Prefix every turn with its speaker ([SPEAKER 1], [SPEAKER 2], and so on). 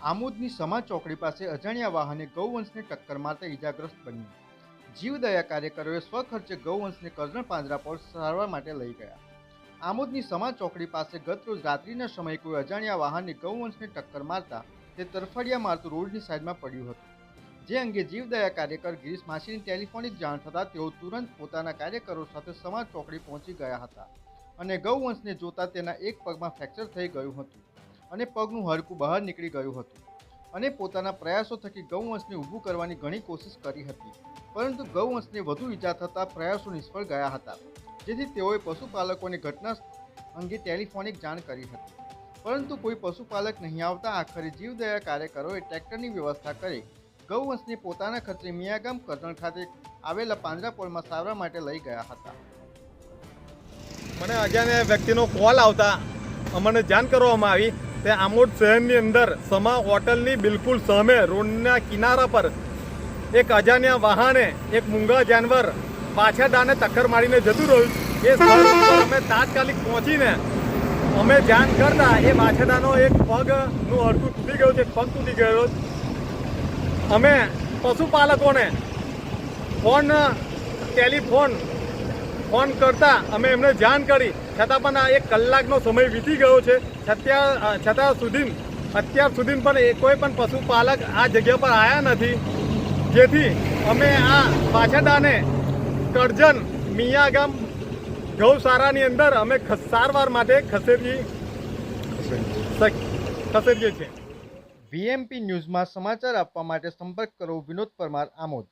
[SPEAKER 1] આમોદની સમા ચોકડી પાસે અજાણ્યા વાહને ગૌવંશને ટક્કર મારતા ઈજાગ્રસ્ત બન્યું. જીવદયા કાર્યકરોએ સ્વખર્ચે ગૌવંશને કરજણ પાંજરા પર સારવાર માટે લઈ ગયા. આમોદની સમા ચોકડી પાસે ગતરોજ રાત્રિના સમયે કોઈ અજાણ્યા વાહને ગૌવંશને ટક્કર મારતા તે તરફડિયા મારતું રોડની સાઈડમાં પડ્યું હતું. જે અંગે જીવદયા કાર્યકર ગિરીશ માસીની ટેલિફોનિક જાણ થતાં તેઓ તુરંત પોતાના કાર્યકરો સાથે સમા ચોકડી પહોંચી ગયા હતા અને ગૌવંશને જોતા તેના એક પગમાં ફ્રેક્ચર થઈ ગયું હતું. અને પગનું હાડકું બહાર નીકળી ગયું હતું. અને પોતાના પ્રયાસો થકી ગૌવંશને ઊભું કરવાની ઘણી કોશિશ કરી હતી. પરંતુ ગૌવંશને વધુ ઈજા થતાં પ્રયાસો નિષ્ફળ ગયા હતા, જેથી તેઓએ પશુપાલકોને ઘટના અંગે ટેલિફોનિક જાણ કરી હતી. પરંતુ કોઈ પશુપાલક નહીં આવતા આખરે જીવદયા કાર્યકરોએ ટ્રેક્ટરની વ્યવસ્થા કરી ગૌવંશને પોતાના ખર્ચે મિયાગામ કરજણ ખાતે આવેલા પાંજરાપોળમાં સારવાર માટે લઈ ગયા હતા.
[SPEAKER 2] મને અજાણ્યા વ્યક્તિનો કોલ આવતા અમને જાણ કરવામાં આવી. તે આમોદ શહેરની અંદર સમા હોટલની બિલકુલ સામે રોડના કિનારા પર એક અજાણ્યા વાહને એક મૂંગા જાનવર પાછા દાને ટક્કર મારીને જતું રહ્યું. એ સ્થળ ઉપર અમે તાત્કાલિક પહોંચીને અમે જાણ કરતા એ માછેદાનો એક પગનું હડકું તૂટી ગયું છે પગ તૂટી ગયો. અમે પશુપાલકોને ફોન, ટેલિફોન ફોન કરતા અમે એમને જાણ કરી. છતાં પણ આ એક કલાકનો સમય વીતી ગયો છે. છતાં છતાં સુધી અત્યાર સુધી પણ કોઈ પણ પશુપાલક આ જગ્યા પર આવ્યા નથી. જેથી અમે આ પાછડાને કરજન મિયા ગામ ગૌશાળાની અંદર અમે સારવાર માટે ખસેડી ખસેડીએ છીએ.
[SPEAKER 1] વીએમપી ન્યૂઝમાં સમાચાર આપવા માટે સંપર્ક કરો વિનોદ પરમાર આમોદ.